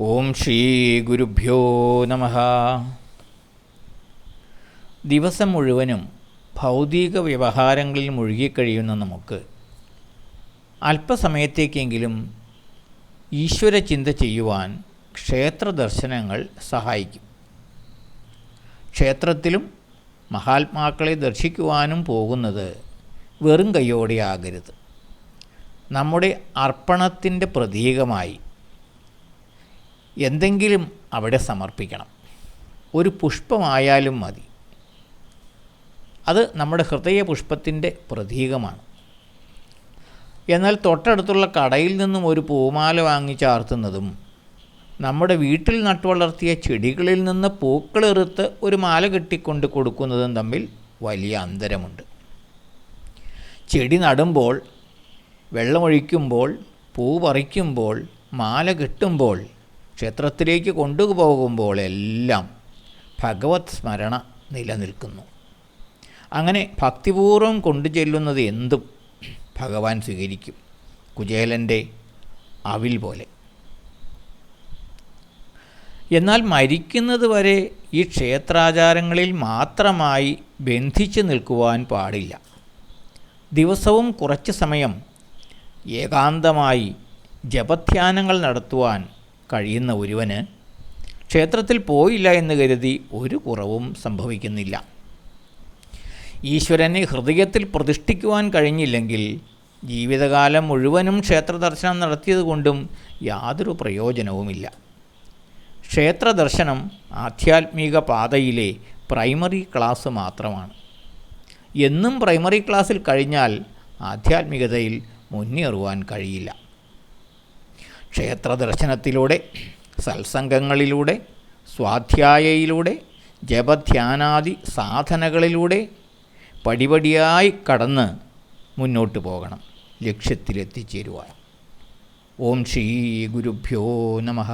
ഓം ശ്രീ ഗുരുഭ്യോ നമ. ദിവസം മുഴുവനും ഭൗതിക വ്യവഹാരങ്ങളിൽ മുഴുകിക്കഴിയുന്ന നമുക്ക് അല്പസമയത്തേക്കെങ്കിലും ഈശ്വര ചിന്ത ചെയ്യുവാൻ ക്ഷേത്ര ദർശനങ്ങൾ സഹായിക്കും. ക്ഷേത്രത്തിലും മഹാത്മാക്കളെ ദർശിക്കുവാനും പോകുന്നത് വെറും കൈയോടെയാകരുത് നമ്മുടെ അർപ്പണത്തിന്റെ പ്രതീകമായി എന്തെങ്കിലും അവിടെ സമർപ്പിക്കണം. ഒരു പുഷ്പമായാലും മതി. അത് നമ്മുടെ ഹൃദയ പുഷ്പത്തിന്റെ പ്രതീകമാണ്. എന്നാൽ തൊട്ടടുത്തുള്ള കടയിൽ നിന്നും ഒരു പൂമാല വാങ്ങി ചാർത്തുന്നതും നമ്മുടെ വീട്ടിൽ നട്ടുവളർത്തിയ ചെടികളിൽ നിന്ന് പൂക്കളെറുത്ത് ഒരു മാല കെട്ടിക്കൊണ്ട് കൊടുക്കുന്നതും തമ്മിൽ വലിയ അന്തരമുണ്ട്. ചെടി നടുമ്പോൾ വെള്ളമൊഴിക്കുമ്പോൾ പൂ പറിക്കുമ്പോൾ മാല കെട്ടുമ്പോൾ ക്ഷേത്രത്തിലേക്ക് കൊണ്ടുപോകുമ്പോൾ എല്ലാം ഭഗവത് സ്മരണ നിലനിൽക്കുന്നു. അങ്ങനെ ഭക്തിപൂർവം കൊണ്ടു ചെല്ലുന്നത് എന്തും ഭഗവാൻ സ്വീകരിക്കും. കുചേലന്റെ അവിൽ പോലെ. എന്നാൽ മരിക്കുന്നത് വരെ ഈ ക്ഷേത്രാചാരങ്ങളിൽ മാത്രമായി ബന്ധിച്ചു നിൽക്കുവാൻ പാടില്ല. ദിവസവും കുറച്ച് സമയം ഏകാന്തമായി ജപധ്യാനങ്ങൾ നടത്തുവാൻ കഴിയുന്ന ഒരുവന് ക്ഷേത്രത്തിൽ പോയില്ല എന്ന് കരുതി ഒരു കുറവും സംഭവിക്കുന്നില്ല. ഈശ്വരനെ ഹൃദയത്തിൽ പ്രതിഷ്ഠിക്കുവാൻ കഴിഞ്ഞില്ലെങ്കിൽ ജീവിതകാലം മുഴുവനും ക്ഷേത്ര ദർശനം നടത്തിയതുകൊണ്ടും യാതൊരു പ്രയോജനവുമില്ല. ക്ഷേത്ര ദർശനം ആധ്യാത്മിക പാതയിലെ പ്രൈമറി ക്ലാസ് മാത്രമാണ്. എന്നും പ്രൈമറി ക്ലാസ്സിൽ കഴിഞ്ഞാൽ ആധ്യാത്മികതയിൽ മുന്നേറുവാൻ കഴിയില്ല. ക്ഷേത്ര ദർശനത്തിലൂടെ സത്സംഗങ്ങളിലൂടെ സ്വാധ്യായയിലൂടെ ജപധ്യാനാദി സാധനകളിലൂടെ പടിപടിയായി കടന്ന് മുന്നോട്ട് പോകണം ലക്ഷ്യത്തിലെത്തിച്ചേരുവാൻ. ഓം ശ്രീ ഗുരുഭ്യോ നമഃ.